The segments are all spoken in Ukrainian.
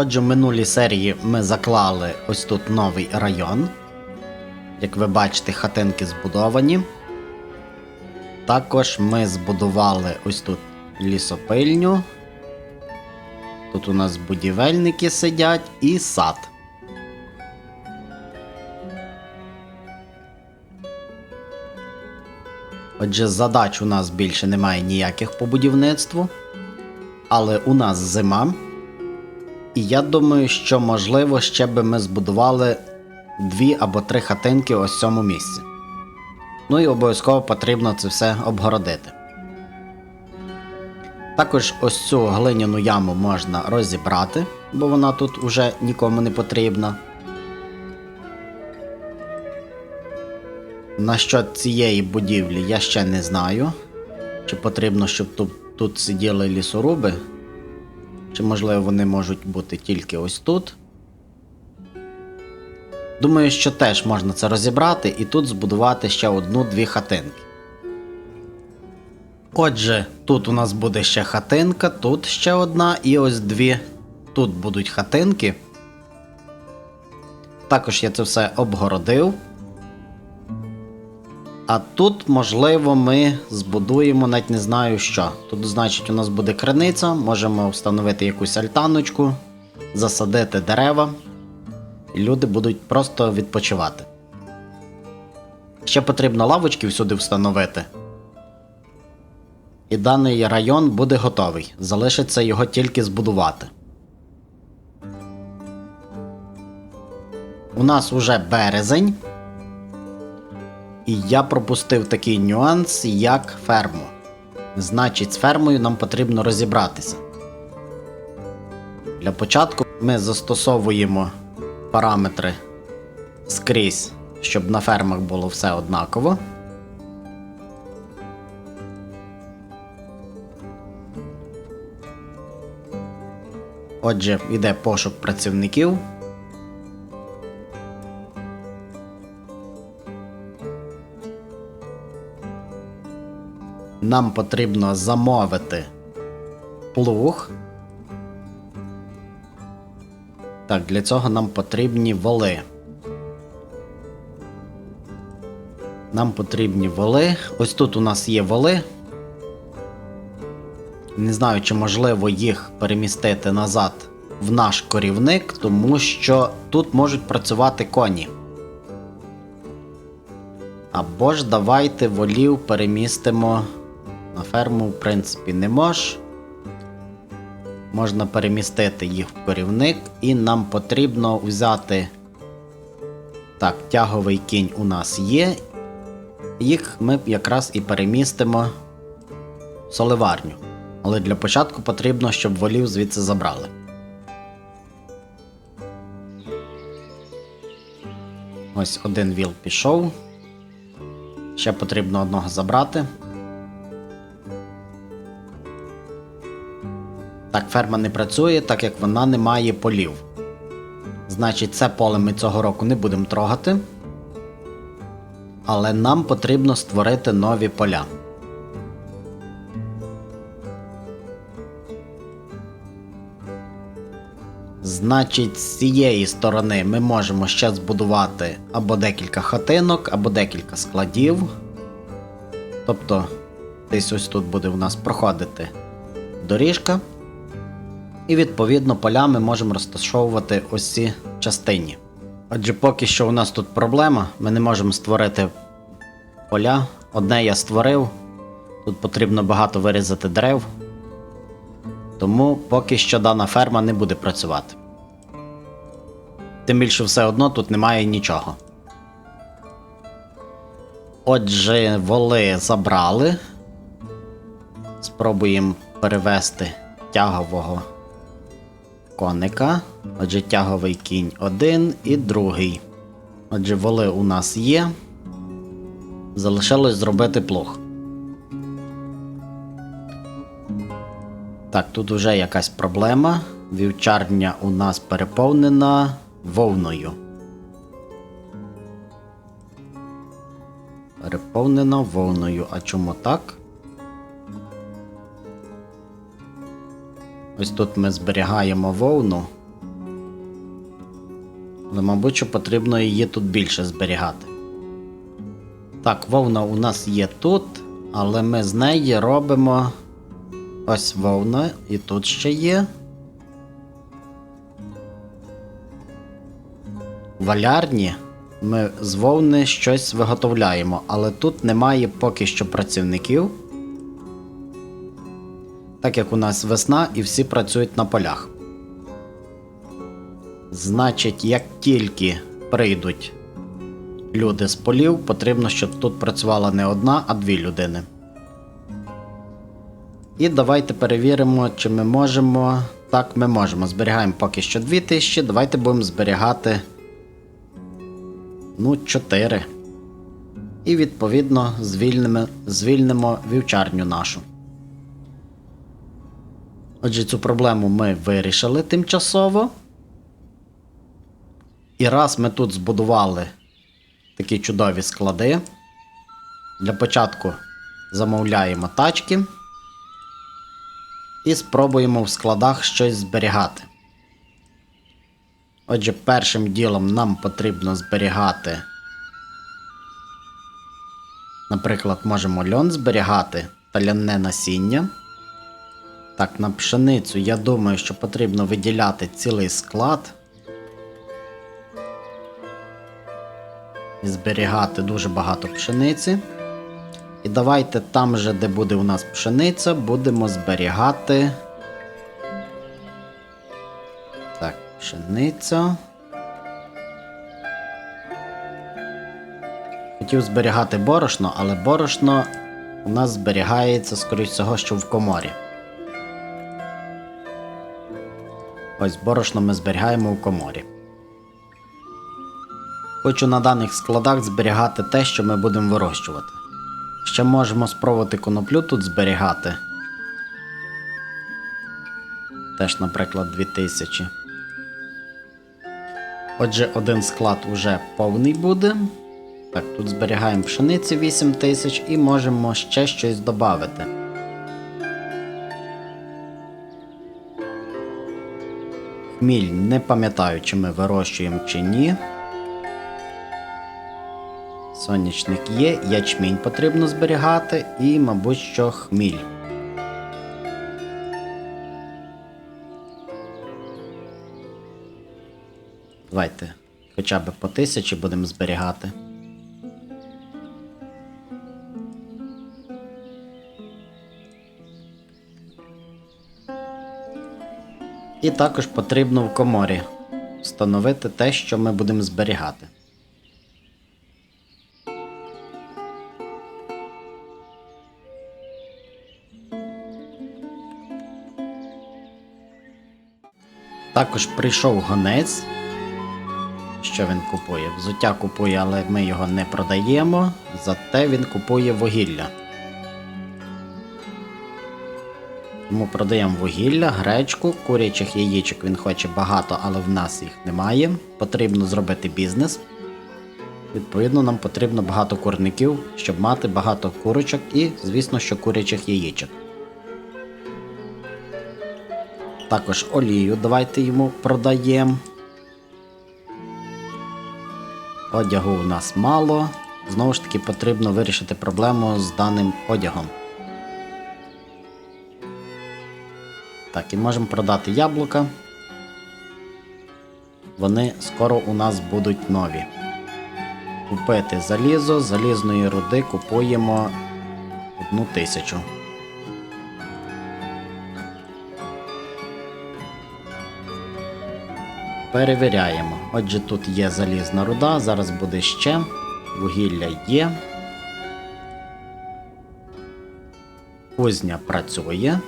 Отже, в минулій серії ми заклали ось тут новий район. Як ви бачите, хатинки збудовані. Також ми збудували ось тут лісопильню. Тут у нас будівельники сидять і сад. Отже, задач у нас більше немає ніяких по будівництву. Але у нас зима. І я думаю, що можливо ще би ми збудували дві або три хатинки ось в цьому місці. Ну і обов'язково потрібно це все обгородити. Також ось цю глиняну яму можна розібрати, бо вона тут уже нікому не потрібна. Насчет цієї будівлі я ще не знаю. Чи потрібно, щоб тут, тут сиділи лісоруби, чи можливо вони можуть бути тільки ось тут. Думаю, що теж можна це розібрати і тут збудувати ще одну-дві хатинки. Отже, тут у нас буде ще хатинка, тут ще одна і ось дві. Тут будуть хатинки. Також я це все обгородив. А тут, можливо, ми збудуємо, навіть не знаю що. Тут, значить, у нас буде криниця, можемо встановити якусь альтаночку, засадити дерева, і люди будуть просто відпочивати. Ще потрібно лавочки всюди встановити. І даний район буде готовий. Залишиться його тільки збудувати. У нас уже березень. І я пропустив такий нюанс, як ферму. Значить, з фермою нам потрібно розібратися. Для початку ми застосовуємо параметри скрізь, щоб на фермах було все однаково. Отже, йде пошук працівників. Нам потрібно замовити плуг. Так, для цього нам потрібні воли. Нам потрібні воли. Ось тут у нас є воли. Не знаю, чи можливо їх перемістити назад в наш корівник, тому що тут можуть працювати коні. Або ж давайте волів перемістимо на ферму, в принципі, не мож. Можна перемістити їх в корівник, і нам потрібно взяти. Так, тяговий кінь у нас є. Їх ми якраз і перемістимо в соливарню. Але для початку потрібно, щоб волів звідси забрали. Ось один віл пішов. Ще потрібно одного забрати. Так, ферма не працює, так як вона не має полів. Значить, це поле ми цього року не будемо трогати. Але нам потрібно створити нові поля. Значить, з цієї сторони ми можемо ще збудувати або декілька хатинок, або декілька складів. Тобто, десь ось тут буде у нас проходити доріжка. І відповідно поля ми можемо розташовувати ось ці частині. Отже, поки що у нас тут проблема, ми не можемо створити поля. Одне я створив, тут потрібно багато вирізати дерев. Тому поки що дана ферма не буде працювати. Тим більше все одно тут немає нічого. Отже, воли забрали. Спробуємо перевести тягового коника. Отже, тяговий кінь один і другий. Отже, воли у нас є. Залишилось зробити плуг. Так, тут вже якась проблема. Вівчарня у нас переповнена вовною. Переповнена вовною. А чому так? Ось тут ми зберігаємо вовну. Але, мабуть, що потрібно її тут більше зберігати. Так, вовна у нас є тут, але ми з неї робимо. Ось вовна, і тут ще є. Валярні ми з вовни щось виготовляємо, але тут немає поки що працівників. Так як у нас весна і всі працюють на полях. Значить, як тільки прийдуть люди з полів, потрібно, щоб тут працювала не одна, а дві людини. І давайте перевіримо, чи ми можемо. Так, ми можемо. Зберігаємо поки що 2000. Давайте будемо зберігати. Ну, 4. І відповідно звільнимо, звільнимо вівчарню нашу. Отже, цю проблему ми вирішили тимчасово. І раз ми тут збудували такі чудові склади. Для початку замовляємо тачки. І спробуємо в складах щось зберігати. Отже, першим ділом нам потрібно зберігати. Наприклад, можемо льон зберігати та ляне насіння. Так, на пшеницю я думаю, що потрібно виділяти цілий склад. І зберігати дуже багато пшениці. І давайте там же, де буде у нас пшениця, будемо зберігати. Так, пшениця. Хотів зберігати борошно, але борошно у нас зберігається, скоріш всього, що в коморі. Ось борошно ми зберігаємо в коморі. Хочу на даних складах зберігати те, що ми будемо вирощувати. Ще можемо спробувати коноплю тут зберігати. Теж, наприклад, 2000. Отже, один склад уже повний буде. Так, тут зберігаємо пшениці 8000 і можемо ще щось додати. Хміль не пам'ятаю, чи ми вирощуємо чи ні. Сонячник є, ячмінь потрібно зберігати і, мабуть, що хміль. Давайте хоча б по тисячі будемо зберігати. І також потрібно в коморі встановити те, що ми будемо зберігати. Також прийшов гонець. Що він купує? Взуття купує, але ми його не продаємо. Зате він купує вугілля. Тому продаємо вугілля, гречку, курячих яєчок він хоче багато, але в нас їх немає. Потрібно зробити бізнес. Відповідно, нам потрібно багато курників, щоб мати багато курочок і, звісно, що курячих яєчок. Також олію давайте йому продаємо. Одягу у нас мало. Знову ж таки, потрібно вирішити проблему з даним одягом. Так, і можемо продати яблука. Вони скоро у нас будуть нові. Купити залізо, залізної руди купуємо одну тисячу. Перевіряємо. Отже, тут є залізна руда, зараз буде ще. Вугілля є. Кузня працює.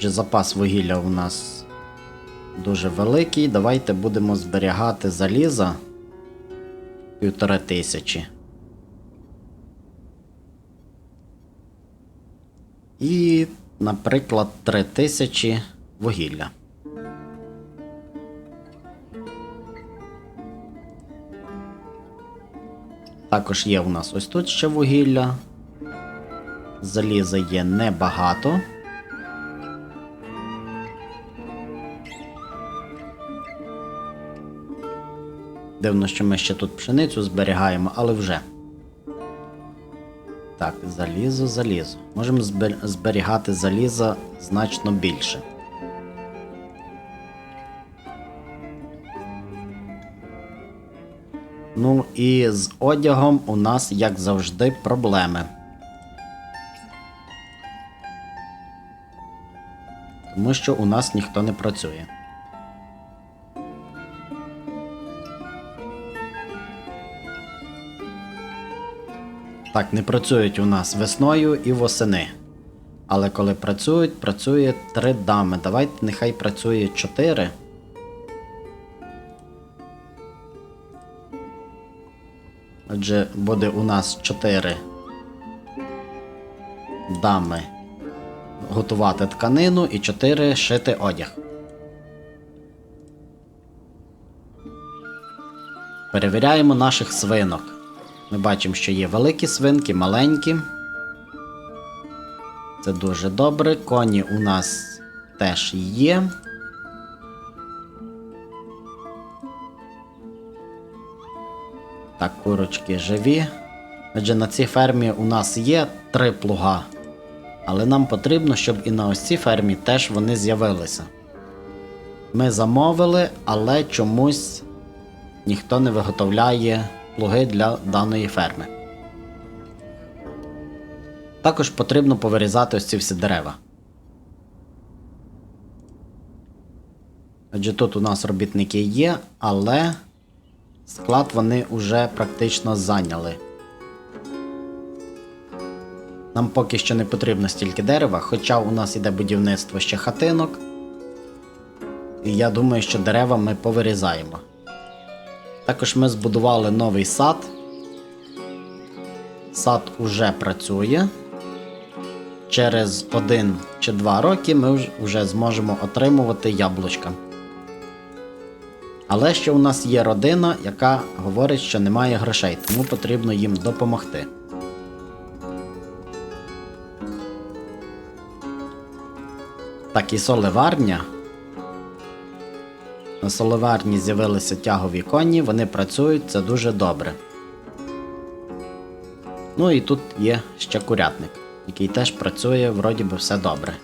Отже, запас вугілля у нас дуже великий. Давайте будемо зберігати заліза півтори тисячі. І, наприклад, 3000 вугілля. Також є у нас ось тут ще вугілля. Заліза є небагато. Дивно, що ми ще тут пшеницю зберігаємо, але вже. Так, залізо, залізо. Можемо зберігати залізо значно більше. Ну і з одягом у нас, як завжди, проблеми. Тому що у нас ніхто не працює. Так, не працюють у нас весною і восени. Але коли працюють, працює три дами. Давайте нехай працює чотири. Отже, буде у нас чотири дами готувати тканину і чотири шити одяг. Перевіряємо наших свинок. Ми бачимо, що є великі свинки, маленькі. Це дуже добре. Коні у нас теж є. Так, курочки живі. Отже, на цій фермі у нас є три плуга. Але нам потрібно, щоб і на ось цій фермі теж вони з'явилися. Ми замовили, але чомусь ніхто не виготовляє плуги для даної ферми. Також потрібно повирізати ось ці всі дерева. Отже, тут у нас робітники є, але склад вони вже практично зайняли. Нам поки що не потрібно стільки дерева, хоча у нас іде будівництво ще хатинок. І я думаю, що дерева ми повирізаємо. Також ми збудували новий сад. Сад уже працює. Через один чи два роки ми вже зможемо отримувати яблучка. Але ще у нас є родина, яка говорить, що немає грошей, тому потрібно їм допомогти. Так, і соливарня. На соливарні з'явилися тягові коні, вони працюють, це дуже добре. Ну і тут є ще курятник, який теж працює, вроді би все добре.